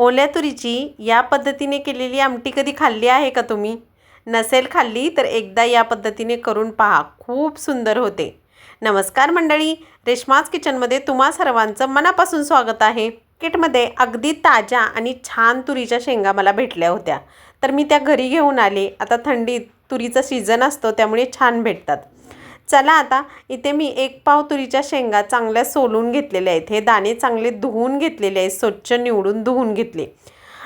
ओल्या तुरीची या पद्धतीने केलेली आमटी कधी खाल्ली आहे का तुम्ही? नसेल खाल्ली तर एकदा या पद्धतीने करून पहा. खूप सुंदर होते. नमस्कार मंडळी रेश्माज किचनमध्ये तुम्हा सर्वांचं मनापासून स्वागत आहे. किटमध्ये अगदी ताज्या आणि छान तुरीच्या शेंगा मला भेटल्या होत्या. तर मी त्या घरी घेऊन आले. आता थंडीत तुरीचं सीझन असतो त्यामुळे छान भेटतात. चला आता इथे मी एक पाव तुरीच्या शेंगा चांगल्या सोलून घेतलेल्या आहेत. हे दाणे चांगले धुवून घेतलेले आहेत स्वच्छ निवडून धुवून घेतले.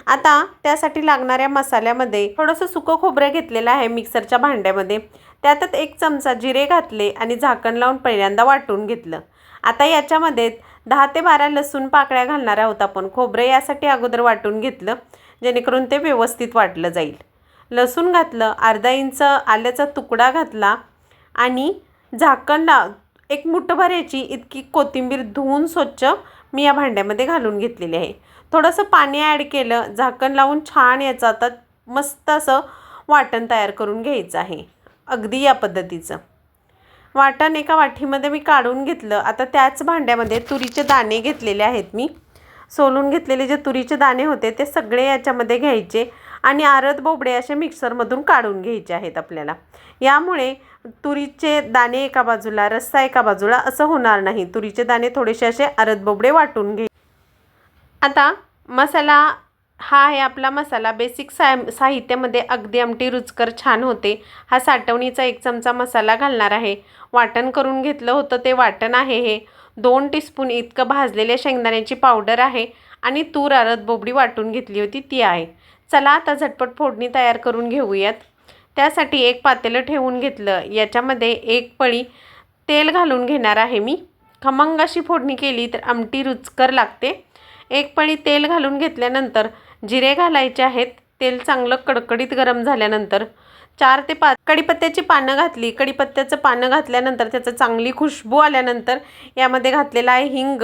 आता त्यासाठी लागणाऱ्या मसाल्यामध्ये थोडंसं सुकं खोबरं घेतलेलं आहे मिक्सरच्या भांड्यामध्ये. त्यातच एक चमचा जिरे घातले आणि झाकण लावून पहिल्यांदा वाटून घेतलं. आता याच्यामध्ये दहा ते बारा लसूण पाकळ्या घालणार आहोत आपण. खोबरं यासाठी अगोदर वाटून घेतलं जेणेकरून ते व्यवस्थित वाटलं जाईल. लसूण घातलं अर्धा इंच आल्याचा तुकडा घातला आणि झाकणला एक मुठभर याची इतकी कोथिंबीर धुवून स्वच्छ मी या भांड्यामध्ये घालून घेतलेली आहे. थोडंसं पाणी ॲड केलं झाकण लावून छान याचं आता मस्त असं वाटण तयार करून घ्यायचं आहे अगदी या पद्धतीचं. वाटण एका वाटीमध्ये मी काढून घेतलं. आता त्याच भांड्यामध्ये तुरीचे दाणे घेतलेले आहेत मी. सोलून घेतलेले जे तुरीचे दाणे होते ते सगळे याच्यामध्ये घ्यायचे आणि आरद बोबडे असे मिक्सरमधून काढून घ्यायचे आहेत आपल्याला. यामुळे तुरीचे दाणे एका बाजूला रस्सा एका बाजूला असं होणार नाही. तुरीचे दाणे थोडेसे असे आरद बोबडे वाटून घे आता मसाला हा आहे आपला मसाला. बेसिक सा साहित्यामध्ये अगदी आमटी रुचकर छान होते. हा साठवणीचा एक चमचा मसाला घालणार आहे. वाटण करून घेतलं होतं ते वाटण आहे हे. दोन टीस्पून इतकं भाजलेल्या शेंगदाण्याची पावडर आहे आणि तूर आरद बोबडी वाटून घेतली होती ती आहे. चला आता झटपट फोडणी तयार करून घेऊयात. त्यासाठी एक पातेलं ठेवून घेतलं. याच्यामध्ये एक पळी तेल घालून घेणार आहे मी. खमंग अशी फोडणी केली तर आमटी रुचकर लागते. एक पळी तेल घालून घेतल्यानंतर जिरे घालायचे आहेत. तेल चांगलं कडकडीत गरम झाल्यानंतर चार ते पाच कडीपत्त्याची पानं घातली. कडीपत्त्याचं पानं घातल्यानंतर त्याचं चांगली खुशबू आल्यानंतर यामध्ये घातलेला आहे हिंग.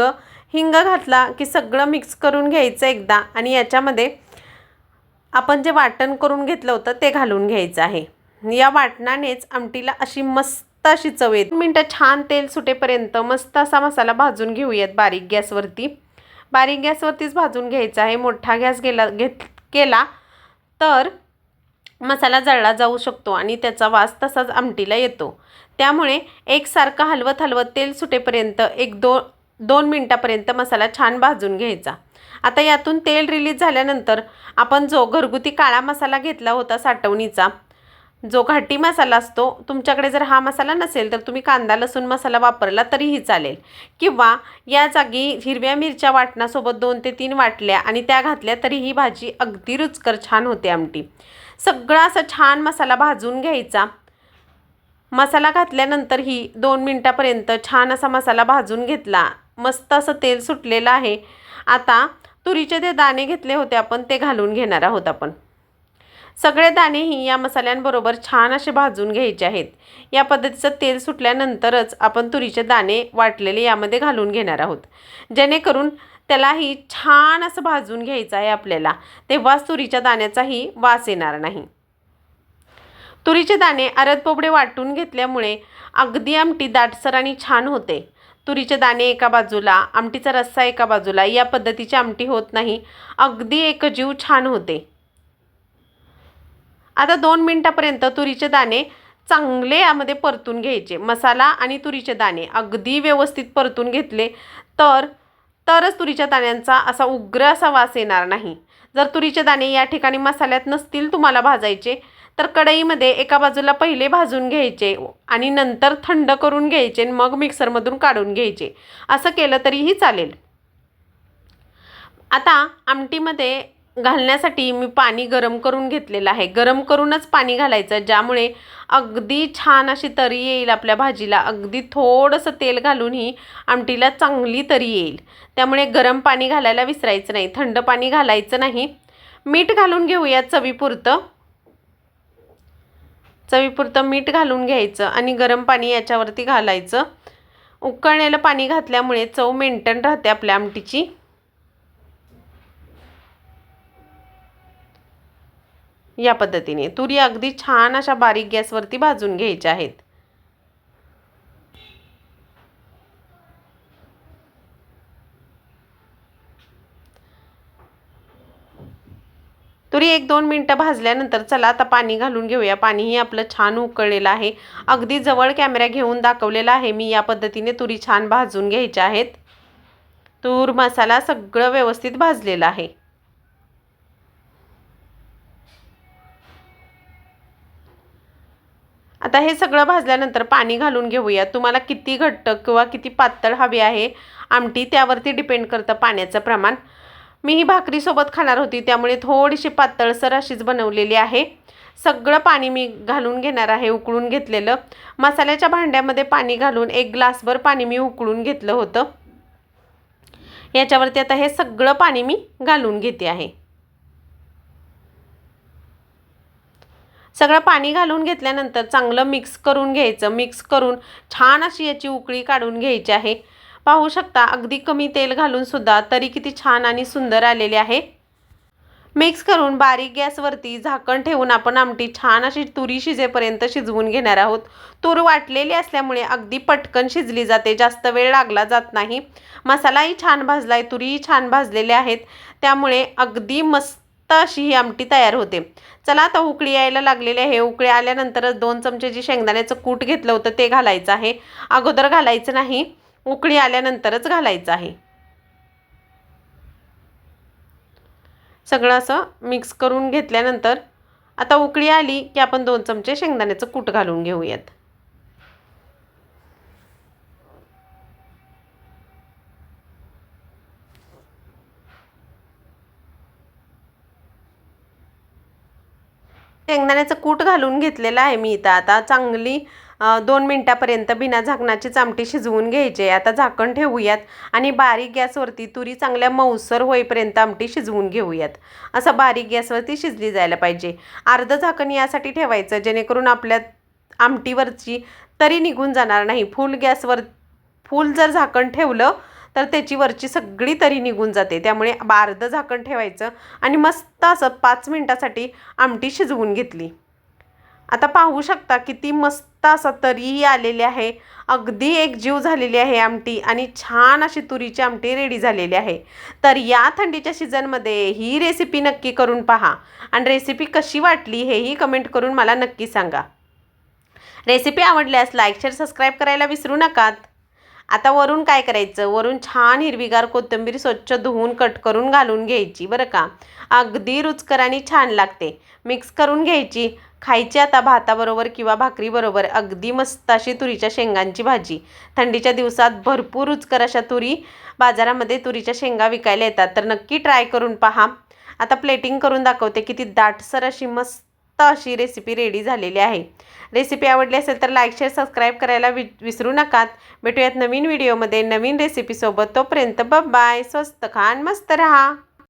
हिंग घातला की सगळं मिक्स करून घ्यायचं एकदा आणि याच्यामध्ये आपण जे वाटण करून घेतलं होतं ते घालून घ्यायचं आहे. या वाटणानेच आमटीला अशी मस्त अशी चव येते. मिनटं छान तेल सुटेपर्यंत मस्त असा मसाला भाजून घेऊयात बारीक गॅसवरती. बारीक गॅसवरतीच भाजून घ्यायचा आहे. मोठा गॅस गेला घेत केला तर मसाला जळला जाऊ शकतो आणि त्याचा वास तसाच आमटीला येतो. त्यामुळे एकसारखं हलवत हलवत तेल सुटेपर्यंत एक दो दोन मिनटापर्यंत मसाला छान भाजून घ्यायचा. आता यातून तेल रिलीज झाल्यानंतर आपण जो घरगुती काळा मसाला घेतला होता साठवणीचा जो घाटी मसाला असतो तुमच्याकडे जर हा मसाला नसेल तर तुम्ही कांदा लसूण मसाला वापरला तरीही चालेल. किंवा या जागी हिरव्या मिरच्या वाटणासोबत दोन ते तीन वाटल्या आणि त्या घातल्या तरी ही भाजी अगदी रुचकर छान होते आमटी. सगळा असा छान मसाला भाजून घ्यायचा. मसाला घातल्यानंतर ही दोन मिनटापर्यंत छान असा मसाला भाजून घेतला. मस्त असं तेल सुटलेलं आहे. आता तुरीचे ते दाणे घेतले होते आपण ते घालून घेणार आहोत आपण. सगळे दाणेही या मसाल्यांबरोबर छान असे भाजून घ्यायचे आहेत. या पद्धतीचं तेल सुटल्यानंतरच आपण तुरीचे दाणे वाटलेले यामध्ये घालून घेणार आहोत. जेणेकरून त्यालाही छान असं भाजून घ्यायचं आहे आपल्याला. तेव्हाच तुरीच्या दाण्याचाही वास येणार नाही. तुरीचे दाणे अरद पोबडे वाटून घेतल्यामुळे अगदी आमटी दाटसर आणि छान होते. तुरीचे दाणे एका बाजूला आमटीचा रस्सा एका बाजूला या पद्धतीची आमटी होत नाही. अगदी एकजीव छान होते. आता दोन मिनटापर्यंत तुरीचे दाणे चांगले यामध्ये परतून घ्यायचे. मसाला आणि तुरीचे दाणे अगदी व्यवस्थित परतून घेतले तर तरच तुरीच्या दाण्यांचा असा उग्र असा वास येणार नाही. जर तुरीचे दाणे या ठिकाणी मसाल्यात नसतील तुम्हाला भाजायचे तर कढईमध्ये एका बाजूला पहिले भाजून घ्यायचे आणि नंतर थंड करून घ्यायचे मग मिक्सरमधून काढून घ्यायचे. असं केलं तरीही चालेल. आता आमटीमध्ये घालण्यासाठी मी पाणी गरम करून घेतलेलं आहे. गरम करूनच पाणी घालायचं ज्यामुळे अगदी छान अशी तरी येईल आपल्या भाजीला. अगदी थोडंसं तेल घालून ही आमटीला चांगली तरी येईल. त्यामुळे गरम पाणी घालायला विसरायचं नाही. थंड पाणी घालायचं नाही. मीठ घालून घेऊया चवीपुरतं. चवीपुरतं मीठ घालून घ्यायचं आणि गरम पाणी याच्यावरती घालायचं. उकळलेलं पाणी घातल्यामुळे चव मेंटेन राहते आपल्या आमटीची. या पद्धतीने. तुरी अगदी छान अशा बारीक गॅसवरती भाजून घ्यायच्या आहेत. तुरी एक दोन मिनटं भाजल्यानंतर चला आता पाणी घालून घेऊया. पाणीही आपलं छान उकळलेलं आहे. अगदी जवळ कॅमेरा घेऊन दाखवलेला आहे. मी या पद्धतीने तुरी छान भाजून घ्यायच्या आहेत. तूर मसाला सगळं व्यवस्थित भाजलेला आहे. आता हे सगळं भाजल्यानंतर पाणी घालून घेऊया. तुम्हाला किती घट्ट किंवा किती पातळ हवी आहे आमटी त्यावरती डिपेंड करतं पाण्याचं प्रमाण. मी ही भाकरीसोबत खाणार होती त्यामुळे थोडीशी पातळसर अशीच बनवलेली आहे. सगळं पाणी मी घालून घेणार आहे उकळून घेतलेलं. मसाल्याच्या भांड्यामध्ये पाणी घालून एक ग्लासभर पाणी मी उकळून घेतलं होतं. याच्यावरती आता हे सगळं पाणी मी घालून घेते आहे. सगळं पाणी घालून घेतल्यानंतर चांगलं मिक्स करून घ्यायचं. मिक्स करून छान अशी याची उकळी काढून घ्यायची आहे. पाहू शकता अगदी कमी तेल घालून सुद्धा तरी किती छान आणि सुंदर आलेले आहे. मिक्स करून बारीक गॅसवरती झाकण ठेवून आपण आमटी छान अशी तुरी शिजेपर्यंत शिजवून घेणार आहोत. तूर वाटलेली असल्यामुळे अगदी पटकन शिजली जाते. जास्त वेळ लागला जात नाही. मसालाही छान भाजला आहे तुरीही छान भाजलेले आहेत. त्यामुळे अगदी मस्त अशी ही आमटी तयार होते. चला आता उकळी यायला लागलेली आहे. उकळी आल्यानंतरच दोन चमचे जे शेंगदाण्याचं कूट घेतलं होतं ते घालायचं आहे. अगोदर घालायचं नाही उकळी आल्यानंतरच घालायचं आहे. सगळं असं मिक्स करून घेतल्यानंतर आता उकळी आली की आपण दोन चमचे शेंगदाण्याचं कूट घालून घेऊयात. शेंगदाण्याचं कूट घालून घेतलेलं आहे मी इथं. आता चांगली दोन मिनटापर्यंत बिना झाकणाची चामटी शिजवून घ्यायची आहे. आता झाकण ठेवूयात आणि बारीक गॅसवरती तुरी चांगल्या मऊसर होईपर्यंत आमटी शिजवून घेऊयात. असं बारीक गॅसवरती शिजली जायला पाहिजे. अर्धं झाकण यासाठी ठेवायचं जेणेकरून आपल्या आमटीवरची तरी निघून जाणार नाही. फुल गॅसवर फुल जर झाकण ठेवलं तर त्याची वरची सगळी तरी निघून जाते. त्यामुळे बारदं झाकण ठेवायचं आणि मस्त असं पाच मिनटासाठी आमटी शिजवून घेतली. आता पाहू शकता किती मस्त असा तरीही आलेली आहे. अगदी एक जीव झालेली आहे आमटी आणि छान अशी तुरीची आमटी रेडी झालेली आहे. तर या थंडीच्या सीझनमध्ये ही रेसिपी नक्की करून पहा. आणि रेसिपी कशी वाटली हेही कमेंट करून मला नक्की सांगा. रेसिपी आवडल्यास लाईक शेअर सबस्क्राईब करायला विसरू नकात. आता वरून काय करायचं? वरून छान हिरवीगार कोथिंबीर स्वच्छ धुवून कट करून घालून घ्यायची बरं का. अगदी रुचकर आणि छान लागते. मिक्स करून घ्यायची. खायची आता भाताबरोबर किंवा भाकरीबरोबर. अगदी मस्त अशी तुरीच्या शेंगांची भाजी. थंडीच्या दिवसात भरपूर रुचकर अशा तुरी बाजारामध्ये तुरीच्या शेंगा विकायला येतात. तर नक्की ट्राय करून पहा. आता प्लेटिंग करून दाखवते. किती दाटसर अशी मस्त मस्त अशी रेसिपी रेडी झालेली आहे. रेसिपी आवडली असेल तर लाईक शेअर सबस्क्राईब करायला वि विसरू नकात. भेटूयात नवीन व्हिडिओमध्ये नवीन रेसिपीसोबत तोपर्यंत बाय स्वस्त खान मस्त रहा.